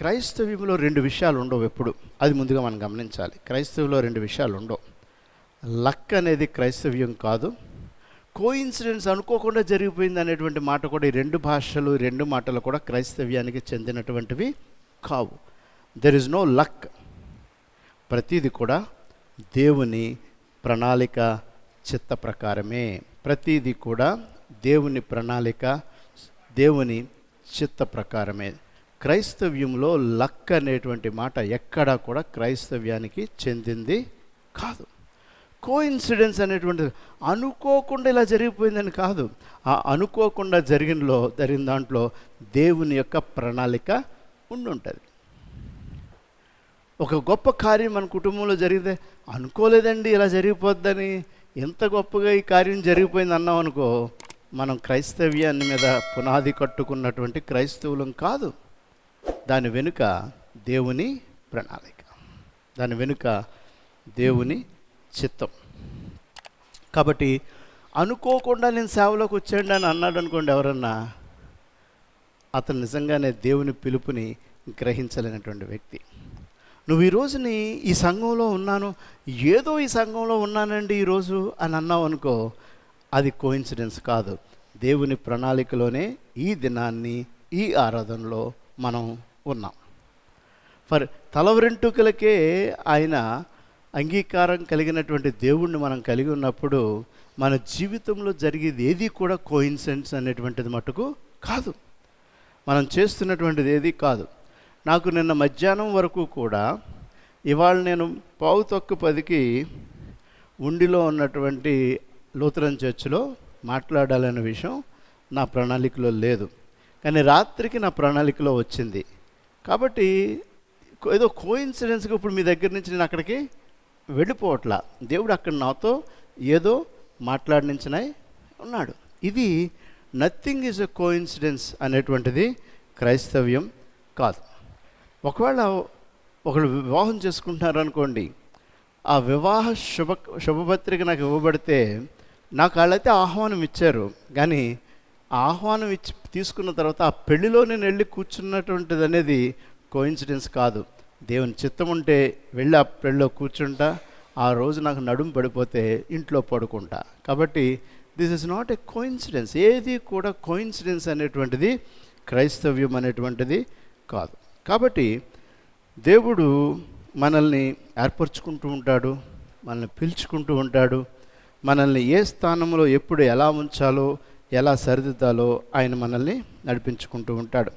క్రైస్తవ్యంలో రెండు విషయాలు ఉండవు ఎప్పుడు. అది ముందుగా మనం గమనించాలి. క్రైస్తవులో రెండు విషయాలు ఉండవు. లక్ అనేది క్రైస్తవ్యం కాదు. కోఇన్సిడెన్స్ అనుకోకుండా జరిగిపోయింది అనేటువంటి మాట కూడా ఈ రెండు భాషలు రెండు మాటలు కూడా క్రైస్తవ్యానికి చెందినటువంటివి కావు. దెర్ ఇస్ నో లక్ ప్రతిది కూడా దేవుని ప్రణాళిక చిత్త ప్రకారమే. ప్రతిది కూడా దేవుని ప్రణాళిక దేవుని చిత్త ప్రకారమే. క్రైస్తవ్యంలో లక్ అనేటువంటి మాట ఎక్కడా కూడా క్రైస్తవ్యానికి చెందింది కాదు. కో అనేటువంటి అనుకోకుండా ఇలా జరిగిపోయిందని కాదు. ఆ అనుకోకుండా జరిగినలో జరిగిన దాంట్లో దేవుని యొక్క ప్రణాళిక ఉండుంటుంది. ఒక గొప్ప కార్యం మన కుటుంబంలో జరిగితే అనుకోలేదండి ఇలా జరిగిపోద్దని ఎంత గొప్పగా ఈ కార్యం జరిగిపోయింది అన్నాం అనుకో మనం క్రైస్తవ్యాన్ని మీద పునాది కట్టుకున్నటువంటి క్రైస్తవులం కాదు. దాని వెనుక దేవుని ప్రణాళిక. దాని వెనుక దేవుని చిత్తం. కాబట్టి అనుకోకుండా నేను సేవలోకి వచ్చాడు అని అన్నాడు అనుకోండి ఎవరన్నా అతను నిజంగానే దేవుని పిలుపుని గ్రహించలేనటువంటి వ్యక్తి. నువ్వు ఈ రోజుని ఈ సంఘంలో ఉన్నాను ఏదో ఈ సంఘంలో ఉన్నానండి ఈరోజు అని అన్నావు అనుకో అది కోయిన్సిడెన్స్ కాదు. దేవుని ప్రణాళికలోనే ఈ దినాన్ని ఈ ఆరాధనలో మనం ఉన్నాం. ఫర్ తల వెంట్రుకలకే ఆయన అంగీకారం కలిగినటువంటి దేవుణ్ణి మనం కలిగి ఉన్నప్పుడు మన జీవితంలో జరిగేది ఏది కూడా కోయిన్సెన్స్ అనేటువంటిది మటుకు కాదు. మనం చేస్తున్నటువంటిది ఏది కాదు. నాకు నిన్న మధ్యాహ్నం వరకు కూడా ఇవాళ నేను పావు తొక్కు పదికి ఉండిలో ఉన్నటువంటి లూథరన్ చర్చిలో మాట్లాడాలనే విషయం నా ప్రణాళికలో లేదు. కానీ రాత్రికి నా ప్రణాళికలో వచ్చింది. కాబట్టి ఏదో కోయిన్సిడెన్స్గా ఇప్పుడు మీ దగ్గర నుంచి నేను అక్కడికి వెళ్ళిపోవట్లా. దేవుడు అక్కడ నాతో ఏదో మాట్లాడించినాయి ఉన్నాడు. ఇది నథింగ్ ఈజ్ ఎ కోయిన్సిడెన్స్ అనేటువంటిది క్రైస్తవ్యం కాదు. ఒకవేళ ఒకళ్ళు వివాహం చేసుకుంటున్నారు అనుకోండి ఆ వివాహ శుభ శుభపత్రిక నాకు ఇవ్వబడితే నాకు వాళ్ళైతే ఆహ్వానం ఇచ్చారు. కానీ ఆహ్వానం ఇచ్చి తీసుకున్న తర్వాత ఆ పెళ్ళిలో నేను వెళ్ళి కూర్చున్నటువంటిది అనేది కోయిన్సిడెన్స్ కాదు. దేవుని చిత్తం ఉంటే వెళ్ళి ఆ పెళ్ళిలో కూర్చుంటా ఆ రోజు నాకు నడుము పడిపోతే ఇంట్లో పడుకుంటా. కాబట్టి this is not a coincidence ఏది కూడా కోయిన్సిడెన్స్ అనేటువంటిది క్రైస్తవ్యం అనేటువంటిది కాదు. కాబట్టి దేవుడు మనల్ని ఏర్పరచుకుంటూ ఉంటాడు మనల్ని పిలుచుకుంటూ ఉంటాడు మనల్ని ఏ స్థానంలో ఎప్పుడు ఎలా ఉంచాలో ఎలా సరిదిద్దాలో ఆయన మనల్ని నడిపించుకుంటూ ఉంటాడు.